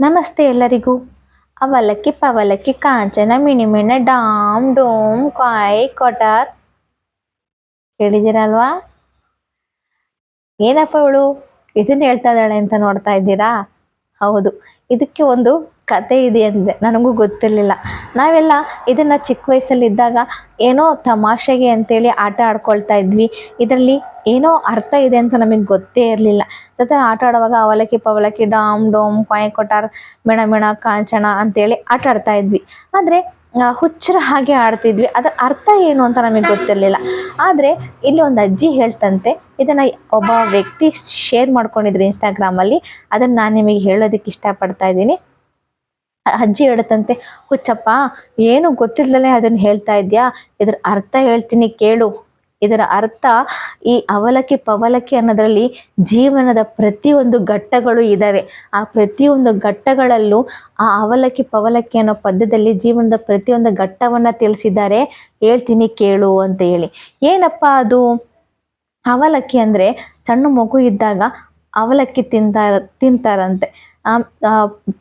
ನಮಸ್ತೆ ಎಲ್ಲರಿಗೂ. ಅವಲಕ್ಕಿ ಪವಲಕ್ಕಿ ಕಾಂಚನ ಮಿಣಿಮಿಣ ಡಾಮ್ ಡೋಮ್ ಕಾಯ್ ಕೊಟಾರ್. ಕೇಳಿದಿರಲ್ವಾ ಏನಪ್ಪ ಅವಳು? ಇದನ್ನ ಹೇಳ್ತಾ ಇದ್ದಾಳೆ ಅಂತ ನೋಡ್ತಾ ಇದ್ದೀರಾ? ಹೌದು. ಇದಕ್ಕೆ ಒಂದು ಕತೆ ಇದೆ ಅಂದೆ. ನನಗೂ ಗೊತ್ತಿರಲಿಲ್ಲ. ನಾವೆಲ್ಲ ಇದನ್ನು ಚಿಕ್ಕ ವಯಸ್ಸಲ್ಲಿದ್ದಾಗ ಏನೋ ತಮಾಷೆಗೆ ಅಂತೇಳಿ ಆಟ ಆಡ್ಕೊಳ್ತಾ ಇದ್ವಿ. ಇದರಲ್ಲಿ ಏನೋ ಅರ್ಥ ಇದೆ ಅಂತ ನಮಗೆ ಗೊತ್ತೇ ಇರಲಿಲ್ಲ. ಜೊತೆ ಆಟ ಆಡುವಾಗ ಅವಲಕ್ಕಿ ಪವಲಕ್ಕಿ ಡಾಮ್ ಡೋಮ್ ಕೊಯ್ ಕೊಟಾರ್ ಮಿಣ ಮಿಣ ಕಾಂಚನ ಅಂತೇಳಿ ಆಟ ಆಡ್ತಾ ಇದ್ವಿ. ಆದರೆ ಹುಚ್ಚರ ಹಾಗೆ ಆಡ್ತಿದ್ವಿ. ಅದರ ಅರ್ಥ ಏನು ಅಂತ ನಮಗೆ ಗೊತ್ತಿರಲಿಲ್ಲ. ಆದರೆ ಇಲ್ಲಿ ಒಂದು ಅಜ್ಜಿ ಹೇಳ್ತಂತೆ, ಇದನ್ನು ಒಬ್ಬ ವ್ಯಕ್ತಿ ಶೇರ್ ಮಾಡ್ಕೊಂಡಿದ್ರು ಇನ್ಸ್ಟಾಗ್ರಾಮಲ್ಲಿ ಅದನ್ನು ನಾನು ನಿಮಗೆ ಹೇಳೋದಕ್ಕೆ ಇಷ್ಟಪಡ್ತಾ ಇದ್ದೀನಿ. ಅಜ್ಜಿ ಹೇಳುತ್ತಂತೆ ಹುಚ್ಚಪ್ಪ, ಏನು ಗೊತ್ತಿಲ್ಲದೆ ಅದನ್ನು ಹೇಳ್ತಾ ಇದೆಯಾ? ಇದ್ರ ಅರ್ಥ ಹೇಳ್ತೀನಿ, ಕೇಳು. ಇದರ ಅರ್ಥ ಈ ಅವಲಕ್ಕಿ, ಪವಲಕ್ಕಿ ಅನ್ನೋದ್ರಲ್ಲಿ ಜೀವನದ ಪ್ರತಿಯೊಂದು ಘಟ್ಟಗಳು ಇದ್ದಾವೆ ಆ ಪ್ರತಿಯೊಂದು ಘಟ್ಟಗಳಲ್ಲೂ ಆ ಅವಲಕ್ಕಿ, ಪವಲಕ್ಕಿ ಅನ್ನೋ ಪದ್ಯದಲ್ಲಿ ಜೀವನದ ಪ್ರತಿಯೊಂದು ಘಟ್ಟವನ್ನ ತಿಳಿಸಿದ್ದಾರೆ. ಹೇಳ್ತೀನಿ, ಕೇಳು ಅಂತ ಹೇಳಿ. ಏನಪ್ಪ ಅದು? ಅವಲಕ್ಕಿ ಅಂದ್ರೆ ಸಣ್ಣ ಮಗು ಇದ್ದಾಗ ಅವಲಕ್ಕಿ ತಿಂತಾರ, ತಿಂತಾರಂತೆ. ಆ,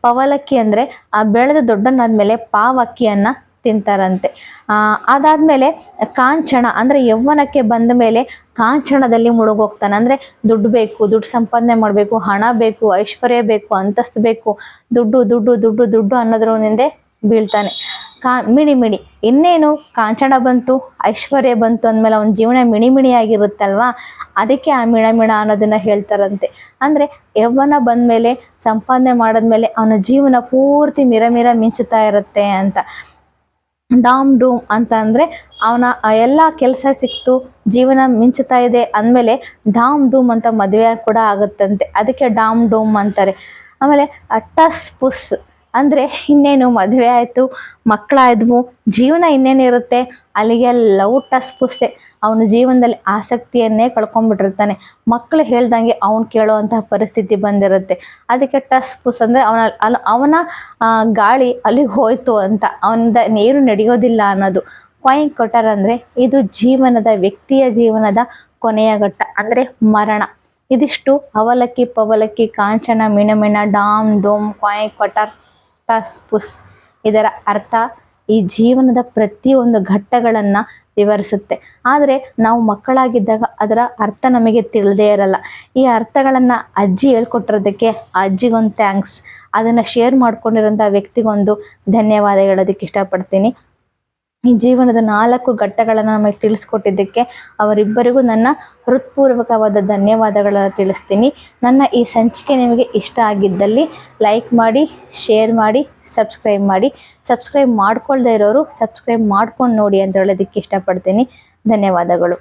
ಪವಲಕ್ಕಿ ಅಂದ್ರೆ ಆ ಬೆಳೆದ ದೊಡ್ಡನಾದ್ಮೇಲೆ ಪಾವಕ್ಕಿಯನ್ನ ತಿಂತಾರಂತೆ. ಅದಾದ್ಮೇಲೆ ಕಾಂಚನ ಅಂದ್ರೆ ಯೌವನಕ್ಕೆ ಬಂದ ಮೇಲೆ ಕಾಂಚನದಲ್ಲಿ ಮುಳುಗೋಗ್ತಾನೆ. ಅಂದ್ರೆ ದುಡ್ಡು ಬೇಕು, ದುಡ್ಡು ಸಂಪಾದನೆ ಮಾಡಬೇಕು, ಹಣ ಬೇಕು, ಐಶ್ವರ್ಯ ಬೇಕು, ಅಂತಸ್ತು ಬೇಕು. ದುಡ್ಡು ದುಡ್ಡು ದುಡ್ಡು ದುಡ್ಡು ಅನ್ನೋದ್ರ ಬೀಳ್ತಾನೆ. ಕಾ, ಮಿಣಿ ಮಿಣಿ. ಇನ್ನೇನು? ಕಾಂಚನ ಬಂತು, ಐಶ್ವರ್ಯ ಬಂತು ಅಂದಮೇಲೆ ಅವನ ಜೀವನ ಮಿಣಿ ಮಿಣಿಯಾಗಿರುತ್ತಲ್ವಾ ಅದಕ್ಕೆ ಆ ಮಿಣ ಮಿಣ ಅನ್ನೋದನ್ನ ಹೇಳ್ತಾರಂತೆ. ಅಂದ್ರೆ ಯೌವನ ಬಂದ್ಮೇಲೆ ಸಂಪಾದನೆ ಮಾಡಿದ್ಮೇಲೆ ಅವನ ಜೀವನ ಪೂರ್ತಿ ಮಿರ ಮಿರ ಮಿಂಚುತ್ತಾ ಇರುತ್ತೆ ಅಂತ. ಡಾಮ್ ಡೂಮ್ ಅಂತ ಅಂದರೆ ಅವನ ಎಲ್ಲ ಕೆಲಸ ಸಿಕ್ತು, ಜೀವನ ಮಿಂಚುತ್ತಾ ಇದೆ ಅಂದಮೇಲೆ ಡಾಮ್ ಡೂಮ್ ಅಂತ ಮದುವೆ ಕೂಡ ಆಗುತ್ತಂತೆ. ಅದಕ್ಕೆ ಡಾಮ್ ಡೂಮ್ ಅಂತಾರೆ. ಆಮೇಲೆ ಟಸ್ ಪುಸ್ ಅಂದ್ರೆ ಇನ್ನೇನು ಮದುವೆ ಆಯ್ತು, ಮಕ್ಕಳಾದ್ವು, ಜೀವನ ಇನ್ನೇನಿರುತ್ತೆ ಅಲ್ಲಿಗೆ ಲವ್ ಟಸ್ ಪುಸ್ಸೆ ಅವನ ಜೀವನದಲ್ಲಿ ಆಸಕ್ತಿಯನ್ನೇ ಕಳ್ಕೊಂಡ್ಬಿಟ್ಟಿರ್ತಾನೆ. ಮಕ್ಕಳು ಹೇಳ್ದಂಗೆ ಅವ್ನು ಕೇಳುವಂತಹ ಪರಿಸ್ಥಿತಿ ಬಂದಿರುತ್ತೆ. ಅದಕ್ಕೆ ಟಸ್ ಪುಸ್ ಅಂದ್ರೆ ಅವನ, ಅಲ್- ಅವನ ಗಾಳಿ ಅಲ್ಲಿಗೆ ಹೋಯ್ತು ಅಂತ. ಅವನಿಂದ ನೀರು ನಡೆಯೋದಿಲ್ಲ ಅನ್ನೋದು. ಕಾಯಿನ್ ಕೊಟ್ಟಾರ ಅಂದ್ರೆ ಇದು ಜೀವನದ, ವ್ಯಕ್ತಿಯ ಜೀವನದ ಕೊನೆಯ ಘಟ್ಟ, ಅಂದ್ರೆ ಮರಣ. ಇದಿಷ್ಟು ಅವಲಕ್ಕಿ ಪವಲಕ್ಕಿ, ಕಾಂಚನ, ಮಿಣಮಿಣ, ಡಾಮ್, ಡೋಮ್ ಕ್ವಾಯ್ ಕೊಟಾರ್ ಟಸ್ ಪುಸ್ ಇದರ ಅರ್ಥ ಈ ಜೀವನದ ಪ್ರತಿಯೊಂದು ಘಟ್ಟಗಳನ್ನ ವಿವರಿಸುತ್ತೆ. ಆದರೆ ನಾವು ಮಕ್ಕಳಾಗಿದ್ದಾಗ ಅದರ ಅರ್ಥ ನಮಗೆ ತಿಳಿದೇ ಇರಲ್ಲ. ಈ ಅರ್ಥಗಳನ್ನು ಅಜ್ಜಿ ಹೇಳ್ಕೊಟ್ಟಿರೋದಕ್ಕೆ ಅಜ್ಜಿಗೊಂದು ಥ್ಯಾಂಕ್ಸ್ ಅದನ್ನ ಶೇರ್ ಮಾಡ್ಕೊಂಡಿರೋಂಥ ವ್ಯಕ್ತಿಗೊಂದು ಧನ್ಯವಾದ ಹೇಳೋದಕ್ಕೆ ಇಷ್ಟಪಡ್ತೀನಿ. ಈ ಜೀವನದ ನಾಲ್ಕು ಘಟ್ಟಗಳನ್ನು ನಮಗೆ ತಿಳಿಸ್ಕೊಟ್ಟಿದ್ದಕ್ಕೆ ಅವರಿಬ್ಬರಿಗೂ ನನ್ನ ಹೃತ್ಪೂರ್ವಕವಾದ ಧನ್ಯವಾದಗಳನ್ನು ತಿಳಿಸ್ತೀನಿ. ನನ್ನ ಈ ಸಂಚಿಕೆ ನಿಮಗೆ ಇಷ್ಟ ಆಗಿದ್ದಲ್ಲಿ ಲೈಕ್ ಮಾಡಿ, ಶೇರ್ ಮಾಡಿ, ಸಬ್ಸ್ಕ್ರೈಬ್ ಮಾಡಿ. ಸಬ್ಸ್ಕ್ರೈಬ್ ಮಾಡ್ಕೊಳ್ದೇ ಇರೋರು ಸಬ್ಸ್ಕ್ರೈಬ್ ಮಾಡ್ಕೊಂಡು ನೋಡಿ ಅಂತ ಹೇಳೋದಕ್ಕೆ ಇಷ್ಟಪಡ್ತೀನಿ. ಧನ್ಯವಾದಗಳು.